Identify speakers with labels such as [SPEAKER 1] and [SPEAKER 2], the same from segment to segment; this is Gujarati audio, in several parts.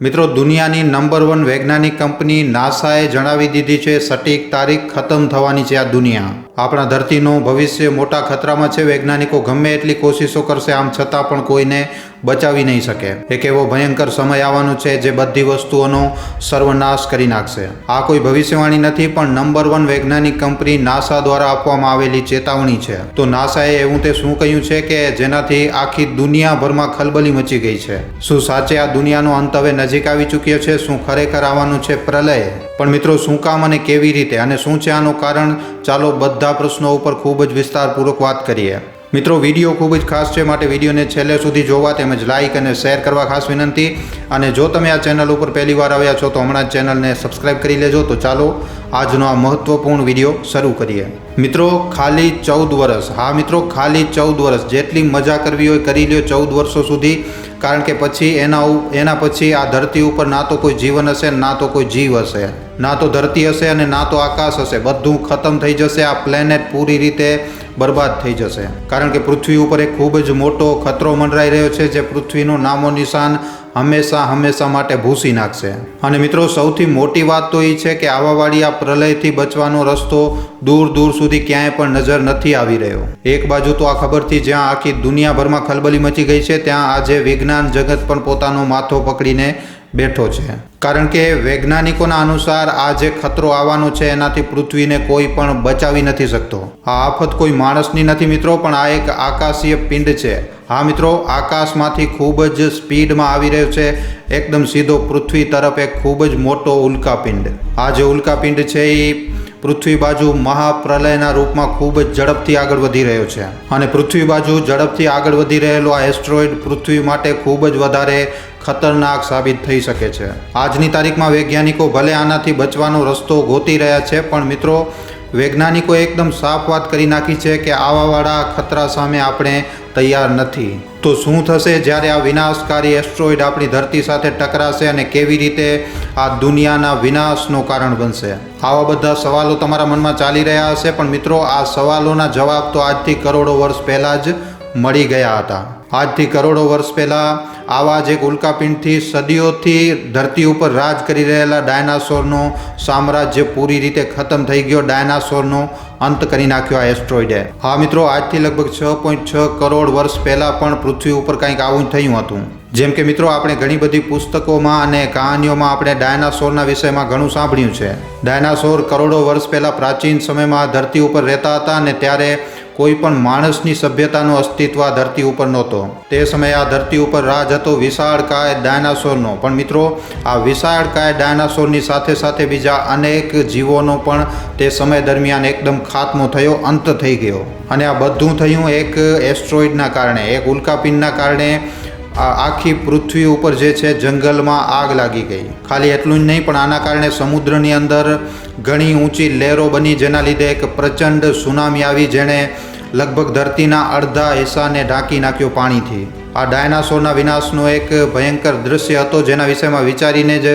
[SPEAKER 1] મિત્રો, દુનિયાની નંબર વન વૈજ્ઞાનિક કંપની નાસાએ જણાવી દીધી છે, સટીક તારીખ ખતમ થવાની છે આ દુનિયા. આપણા ધરતીનું ભવિષ્ય મોટા ખતરામાં છે, વૈજ્ઞાનિકો ગમે એટલી કોશિશો કરશે, આમ છતાં પણ કોઈને બચાવી નહીં શકે. એક એવો ભયંકર સમય આવવાનો છે જે બધી વસ્તુઓનો સર્વનાશ કરી નાખશે. આ કોઈ ભવિષ્યવાણી નથી, પણ નંબર વન વૈજ્ઞાનિક કંપની નાસા દ્વારા આપવામાં આવેલી ચેતવણી છે. તો નાસાએ એવું તે શું કહ્યું છે કે જેનાથી આખી દુનિયાભરમાં ખલબલી મચી ગઈ છે? શું સાચે આ દુનિયાનો અંત હવે નજીક આવી ચૂક્યો છે? શું ખરેખર આવવાનું છે પ્રલય? પણ મિત્રો, શું કામ અને કેવી રીતે? અને શું છે આનું કારણ? ચાલો બધા પ્રશ્નો ઉપર ખૂબ જ વિસ્તારપૂર્વક વાત કરીએ. મિત્રો, વીડિયો ખૂબ જ ખાસ છે માટે વિડીયોને છેલ્લે સુધી જોવા તેમજ લાઇક અને શેર કરવા ખાસ વિનંતી. અને જો તમે આ ચેનલ ઉપર પહેલી વાર આવ્યા છો, તો હમણાં જ ચેનલને સબસ્ક્રાઇબ કરી લેજો. તો ચાલો, આજનો આ મહત્વપૂર્ણ વીડિયો શરૂ કરીએ. મિત્રો, ખાલી ચૌદ વર્ષ. હા, મિત્રો, ખાલી ચૌદ વર્ષ. જેટલી મજા કરવી હોય, કરી લ્યો ચૌદ વર્ષો સુધી. કારણ કે પછી એના એના પછી આ ધરતી ઉપર ના તો કોઈ જીવન હશે, ના તો કોઈ જીવ હશે. ના તો ધરતી હશે અને ના તો આકાશ હશે. બધું ખતમ થઈ જશે. આ પ્લેનેટ પૂરી રીતે બરબાદ થઈ જશે. કારણ કે પૃથ્વી ઉપર એક ખૂબ જ મોટો ખતરો મંડરાઈ રહ્યો છે જે પૃથ્વીનું નામો નિશાન હંમેશા હંમેશા માટે ભૂસી નાખશે. અને મિત્રો, સૌથી મોટી વાત તો એ છે કે આવાવાળી આ પ્રલયથી બચવાનો રસ્તો દૂર દૂર સુધી ક્યાંય પણ નજર નથી આવી રહ્યો. એક બાજુ તો આ ખબરથી જ્યાં આખી દુનિયાભરમાં ખલબલી મચી ગઈ છે, ત્યાં આજે વિજ્ઞાન જગત પણ પોતાનો માથો પકડીને બેઠો છે. કારણ કે વૈજ્ઞાનિકોના અનુસાર આ જે ખતરો આવવાનો છે, એનાથી પૃથ્વીને કોઈ પણ બચાવી નથી શકતો. આ આફત કોઈ માણસની નથી મિત્રો, પણ આ એક આકાશીય પિંડ છે. હા મિત્રો, આકાશમાંથી ખૂબ જ સ્પીડમાં આવી રહ્યો છે. એકદમ સીધો પૃથ્વી તરફ એક ખૂબ જ મોટો ઉલ્કાપિંડ આ જે ઉલ્કાપિંડ છે એ પૃથ્વી બાજુ મહાપ્રલયના રૂપમાં ખૂબ જ ઝડપથી આગળ વધી રહ્યો છે. અને પૃથ્વી બાજુ ઝડપથી આગળ વધી રહેલો આ એસ્ટ્રોઇડ પૃથ્વી માટે ખૂબ જ વધારે ખતરનાક સાબિત થઈ શકે છે. આજની તારીખમાં વૈજ્ઞાનિકો ભલે આનાથી બચવાનો રસ્તો ગોતી રહ્યા છે, પણ મિત્રો વૈજ્ઞાનિકો એકદમ સાફ વાત કરી નાખી છે કે આવાવાળા ખતરા સામે આપણે તૈયાર નથી. તો શું થશે જ્યારે આ વિનાશકારી એસ્ટ્રોઇડ આપણી ધરતી સાથે ટકરાશે અને કેવી રીતે આ દુનિયાના વિનાશનું કારણ બનશે? આવા બધા સવાલો તમારા મનમાં ચાલી રહ્યા હશે, પણ મિત્રો, આ સવાલોના જવાબ તો આજથી કરોડો વર્ષ પહેલાં જ મળી ગયા હતા. આજથી કરોડો વર્ષ પહેલાં આવા જ એક ઉલ્કાપિંડથી સદીઓથી ધરતી ઉપર રાજ કરી રહેલા ડાયનાસોરનો સામ્રાજ્ય પૂરી રીતે ખતમ થઈ ગયો. ડાયનાસોરનો અંત કરી નાખ્યો આ એસ્ટ્રોઇડે. હા મિત્રો, આજથી લગભગ છ પોઈન્ટ છ કરોડ વર્ષ પહેલાં પણ પૃથ્વી ઉપર કંઈક આવું થયું હતું. જેમ કે મિત્રો, આપણે ઘણી બધી પુસ્તકોમાં અને કહાનીઓમાં આપણે ડાયનાસોરના વિષયમાં ઘણું સાંભળ્યું છે. ડાયનાસોર કરોડો વર્ષ પહેલાં પ્રાચીન સમયમાં ધરતી ઉપર રહેતા હતા અને ત્યારે કોઈ પણ માણસની સભ્યતાનું અસ્તિત્વ આ ધરતી ઉપર નહોતો. તે સમયે આ ધરતી ઉપર રાજ હતો વિશાળકાય ડાયનાસોરનો. પણ મિત્રો, આ વિશાળકાય ડાયનાસોરની સાથે સાથે બીજા અનેક જીવોનો પણ તે સમય દરમિયાન એકદમ ખાત્મો થયો, અંત થઈ ગયો. અને આ બધું થયું એક એસ્ટ્રોઇડના કારણે. એક ઉલ્કાપિંડના કારણે આખી પૃથ્વી ઉપર જે છે જંગલમાં આગ લાગી ગઈ. ખાલી એટલું જ નહીં, પણ આના કારણે સમુદ્રની અંદર ઘણી ઊંચી લહેરો બની, જેના લીધે એક પ્રચંડ સુનામી આવી, જેણે લગભગ ધરતીના અડધા હિસ્સાને ઢાંકી નાખ્યો પાણીથી. આ ડાયનાસોરના વિનાશનો એક ભયંકર દૃશ્ય હતો જેના વિષયમાં વિચારીને જ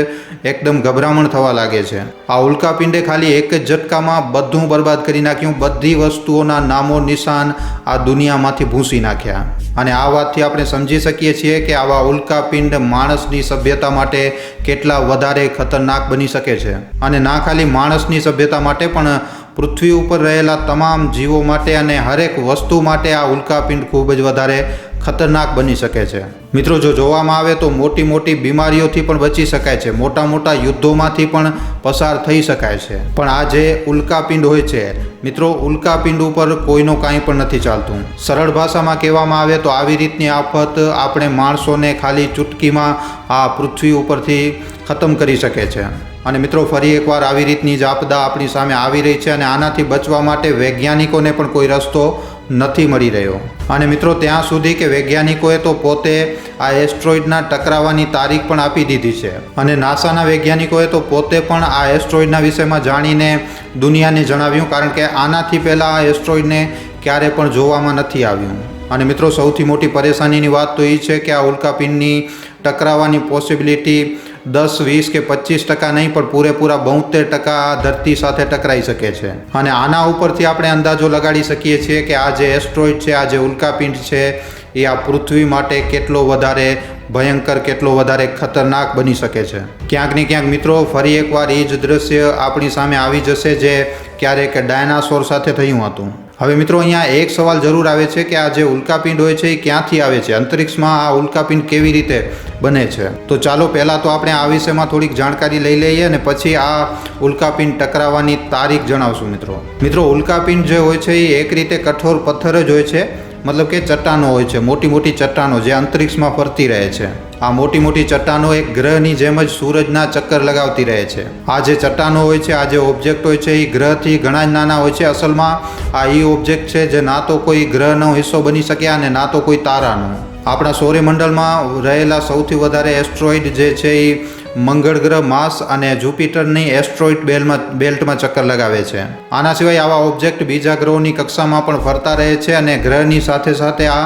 [SPEAKER 1] એકદમ ગભરામણ થવા લાગે છે. આ ઉલ્કાપિંડે ખાલી એક જ ઝટકામાં બધું બરબાદ કરી નાખ્યું. બધી વસ્તુઓના નામો નિશાન આ દુનિયામાંથી ભૂંસી નાખ્યા. અને આ વાતથી આપણે સમજી શકીએ છીએ કે આવા ઉલ્કાપિંડ માણસની સભ્યતા માટે કેટલા વધારે ખતરનાક બની શકે છે. અને ના ખાલી માણસની સભ્યતા માટે પણ પૃથ્વી ઉપર રહેલા તમામ જીવો માટે અને હરેક વસ્તુ માટે આ ઉલ્કાપિંડ ખૂબ જ વધારે ખતરનાક બની શકે છે. મિત્રો, જો જોવામાં આવે તો મોટી મોટી બીમારીઓથી પણ બચી શકાય છે. મોટા મોટા યુદ્ધોમાંથી પણ પસાર થઈ શકાય છે. પણ આ જે ઉલ્કાપિંડ હોય છે, મિત્રો, ઉલ્કાપિંડ ઉપર કોઈનો કાંઈ પણ નથી ચાલતું. સરળ ભાષામાં કહેવામાં આવે તો આવી રીતની આફત આપણે માણસોને ખાલી ચૂટકીમાં આ પૃથ્વી ઉપરથી ખતમ કરી શકે છે. અને મિત્રો, ફરી એકવાર આવી રીતની જ આપદા આપણી સામે આવી રહી છે અને આનાથી બચવા માટે વૈજ્ઞાનિકોને પણ કોઈ રસ્તો નથી મળી રહ્યો. અને મિત્રો, ત્યાં સુધી કે વૈજ્ઞાનિકોએ તો પોતે આ એસ્ટ્રોઇડના ટકરાવાની તારીખ પણ આપી દીધી છે. અને નાસાના વૈજ્ઞાનિકોએ તો પોતે પણ આ એસ્ટ્રોઇડના વિષયમાં જાણીને દુનિયાને જણાવ્યું, કારણ કે આનાથી પહેલાં આ એસ્ટ્રોઇડને ક્યારે પણ જોવામાં નથી આવ્યું. અને મિત્રો, સૌથી મોટી પરેશાનીની વાત તો એ છે કે આ ઉલ્કાપિંડની ટકરાવાની પોસિબિલિટી દસ, વીસ કે પચીસ ટકા નહીં, પણ પૂરેપૂરા બોતેર ટકા ધરતી સાથે ટકરાઈ શકે છે. અને આના ઉપરથી આપણે અંદાજો લગાડી શકીએ છીએ કે આ જે એસ્ટ્રોઇડ છે, આ જે ઉલ્કાપિંડ છે, એ આ પૃથ્વી માટે કેટલો વધારે ભયંકર, કેટલો વધારે ખતરનાક બની શકે છે. ક્યાંક ને ક્યાંક મિત્રો, ફરી એકવાર એ જ દ્રશ્ય આપણી સામે આવી જશે જે ક્યારેક ડાયનાસોર સાથે થયું હતું. હવે મિત્રો, અહીંયા એક સવાલ જરૂર આવે છે કે આ જે ઉલ્કાપિંડ હોય છે, એ ક્યાંથી આવે છે? અંતરિક્ષમાં આ ઉલ્કાપિંડ કેવી રીતે બને છે? તો ચાલો, પહેલાં તો આપણે આ વિષયમાં થોડીક જાણકારી લઈ લઈએ અને પછી આ ઉલ્કાપિંડ ટકરાવવાની તારીખ જણાવશું મિત્રો. મિત્રો, ઉલ્કાપિંડ જે હોય છે, એ એક રીતે કઠોર પથ્થર જ હોય છે. મતલબ કે ચટ્ટાનો હોય છે મોટી મોટી ચટ્ટાનો જે અંતરિક્ષમાં ફરતી રહે છે. આ મોટી મોટી ચટ્ટાનો એક ગ્રહની જેમ જ સૂરજના ચક્કર લગાવતી રહે છે. આ જે ચટ્ટાનો હોય છે, આ જે ઓબ્જેક્ટ હોય છે એ ગ્રહથી ઘણા જ નાના હોય છે. અસલમાં આ એ ઓબ્જેક્ટ છે જે ના તો કોઈ ગ્રહનો હિસ્સો બની શકે અને ના તો કોઈ તારાનો. આપણા સૌરમંડળમાં રહેલા સૌથી વધારે એસ્ટ્રોઇડ જે છે એ મંગળ ગ્રહ માસ અને જુપિટરની એસ્ટ્રોઇડ બેલમાં બેલ્ટમાં ચક્કર લગાવે છે. આના સિવાય આવા ઓબ્જેક્ટ બીજા ગ્રહોની કક્ષામાં પણ ફરતા રહે છે અને ગ્રહની સાથે સાથે આ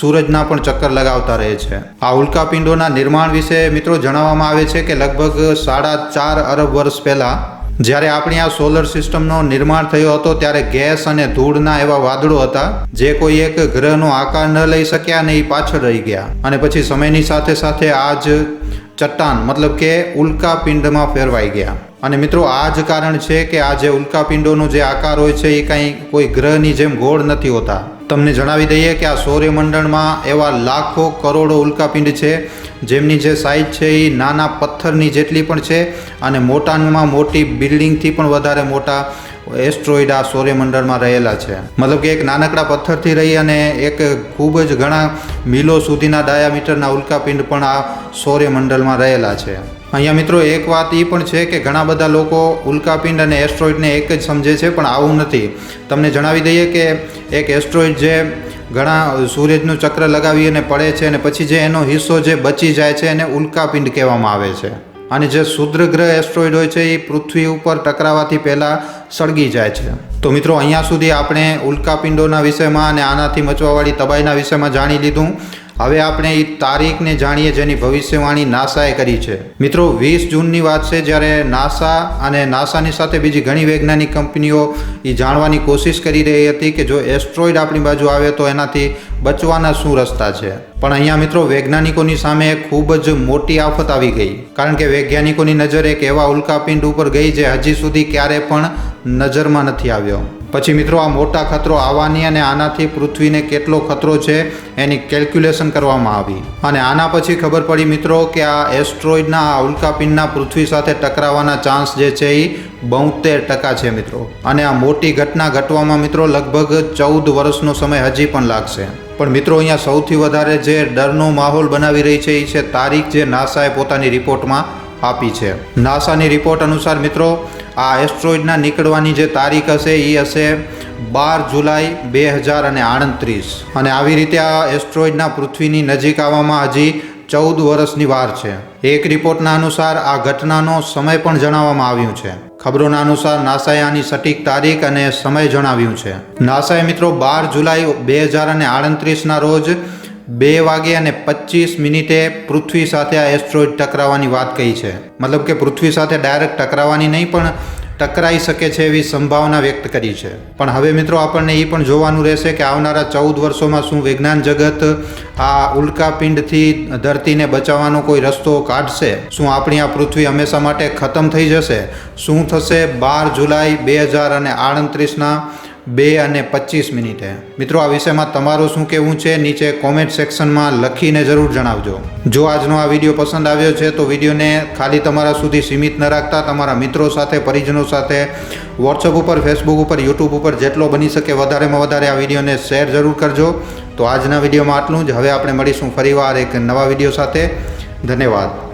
[SPEAKER 1] સૂરજના પણ ચક્કર લગાવતા રહે છે. આ ઉલ્કાપિંડોના નિર્માણ વિશે મિત્રો જણાવવામાં આવે છે કે લગભગ સાડા ચાર અરબ વર્ષ પહેલાં, જ્યારે આપણી આ સોલર સિસ્ટમનો નિર્માણ થયો હતો, ત્યારે ગેસ અને ધૂળના એવા વાદળો હતા, જે કોઈ એક ગ્રહનો આકાર ન લઈ શક્યા અને એ પાછળ રહી ગયા. અને પછી સમયની સાથે સાથે આ જ ચટ્ટાન, મતલબ કે ઉલ્કાપિંડમાં ફેરવાઈ ગયા. અને મિત્રો, આ જ કારણ છે કે આ જે ઉલ્કાપિંડોનો જે આકાર હોય છે, એ કાંઈ કોઈ ગ્રહની જેમ ગોળ નથી હોતા. તમને જણાવી દઈએ કે આ સૌર્યમંડળમાં એવા લાખો કરોડો ઉલ્કાપિંડ છે, જેમની જે સાઇઝ છે, એ નાના પથ્થરની જેટલી પણ છે, અને મોટામાં મોટી બિલ્ડિંગથી પણ વધારે મોટા એસ્ટ્રોઇડ આ સૌર્યમંડળમાં રહેલા છે. મતલબ કે એક નાનકડા પથ્થરથી રહી અને એક ખૂબ જ ઘણા મિલો સુધીના ડાયામીટરના ઉલ્કાપિંડ પણ આ સૌર્યમંડળમાં રહેલા છે. અહીંયા મિત્રો એક વાત એ પણ છે કે ઘણા બધા લોકો ઉલ્કાપિંડ અને એસ્ટ્રોઇડને એક જ સમજે છે, પણ આવું નથી. તમને જણાવી દઈએ કે એક એસ્ટ્રોઇડ જે ઘણા સૂરજનું ચક્ર લગાવી અને પડે છે અને પછી જે એનો હિસ્સો જે બચી જાય છે એને ઉલ્કાપિંડ કહેવામાં આવે છે. અને જે શુદ્ર ગ્રહ એસ્ટ્રોઇડ હોય છે એ પૃથ્વી ઉપર ટકરાવાથી પહેલાં સળગી જાય છે. તો મિત્રો, અહીંયા સુધી આપણે ઉલ્કાપિંડોના વિષયમાં અને આનાથી મચવાવાળી તબાહીના વિષયમાં જાણી લીધું. હવે આપણે એ તારીખને જાણીએ જેની ભવિષ્યવાણી નાસાએ કરી છે. મિત્રો, વીસ જૂનની વાત છે જ્યારે નાસા અને નાસાની સાથે બીજી ઘણી વૈજ્ઞાનિક કંપનીઓ એ જાણવાની કોશિશ કરી રહી હતી કે જો એસ્ટ્રોઇડ આપણી બાજુ આવે તો એનાથી બચવાના શું રસ્તા છે. પણ અહીંયા મિત્રો, વૈજ્ઞાનિકોની સામે ખૂબ જ મોટી આફત આવી ગઈ. કારણ કે વૈજ્ઞાનિકોની નજર એક એવા ઉલ્કાપિંડ ઉપર ગઈ જે હજી સુધી ક્યારે પણ નજરમાં નથી આવ્યો. પછી મિત્રો આ મોટા ખતરો આવવાની અને આનાથી પૃથ્વીને કેટલો ખતરો છે એની કેલ્ક્યુલેશન કરવામાં આવી. અને આના પછી ખબર પડી મિત્રો કે આ એસ્ટ્રોઇડના આ ઉલ્કાપિંડના પૃથ્વી સાથે ટકરાવવાના ચાન્સ જે છે એ બોતેર ટકા છે મિત્રો. અને આ મોટી ઘટના ઘટવામાં મિત્રો લગભગ ચૌદ વર્ષનો સમય હજી પણ લાગશે. પણ મિત્રો અહીંયા સૌથી વધારે જે ડરનો માહોલ બનાવી રહી છે એ છે તારીખ જે નાસાએ પોતાની રિપોર્ટમાં આપી છે. નાસાની રિપોર્ટ અનુસાર મિત્રો આ એસ્ટ્રોઇડના નીકળવાની જે તારીખ હશે એ હશે બાર જુલાઈ બે હજાર અને આડત્રીસ અને આવી રીતે આ એસ્ટ્રોઇડના પૃથ્વીની નજીક આવવામાં હજી ચૌદ વર્ષની વાર છે. એક રિપોર્ટના અનુસાર આ ઘટનાનો સમય પણ જણાવવામાં આવ્યું છે. ખબરોના અનુસાર નાસાએ આની સટીક તારીખ અને સમય જણાવ્યું છે. નાસાએ મિત્રો બાર જુલાઈ બે હજાર અને આડત્રીસના રોજ બે વાગે અને પચીસ મિનિટે પૃથ્વી સાથે આ એસ્ટ્રોઇડ ટકરાવવાની વાત કહી છે. મતલબ કે પૃથ્વી સાથે ડાયરેક્ટ ટકરાવવાની નહીં, પણ ટકરાઈ શકે છે એવી સંભાવના વ્યક્ત કરી છે. પણ હવે મિત્રો આપણને એ પણ જોવાનું રહેશે કે આવનારા ચૌદ વર્ષોમાં શું વિજ્ઞાન જગત આ ઉલ્કાપિંડથી ધરતીને બચાવવાનો કોઈ રસ્તો કાઢશે? શું આપણી આ પૃથ્વી હંમેશા માટે ખતમ થઈ જશે? શું થશે બાર જુલાઈ બે હજાર અને આડત્રીસના બે અને પચીસ મિનિટે. મિત્રો, આ વિષયમાં તમારું શું કહેવું છે નીચે કોમેન્ટ સેક્શનમાં લખીને જરૂર જણાવજો. જો આજનો આ વીડિયો પસંદ આવ્યો છે, તો વિડીયોને ખાલી તમારા સુધી સીમિત ન રાખતા તમારા મિત્રો સાથે, પરિજનો સાથે વોટ્સઅપ ઉપર ફેસબુક ઉપર યુટ્યુબ ઉપર જેટલો બની શકે વધારેમાં વધારે આ વિડીયોને શેર જરૂર કરજો. તો આજના વિડીયોમાં આટલું જ. હવે આપણે મળીશું ફરીવાર એક નવા વીડિયો સાથે. ધન્યવાદ.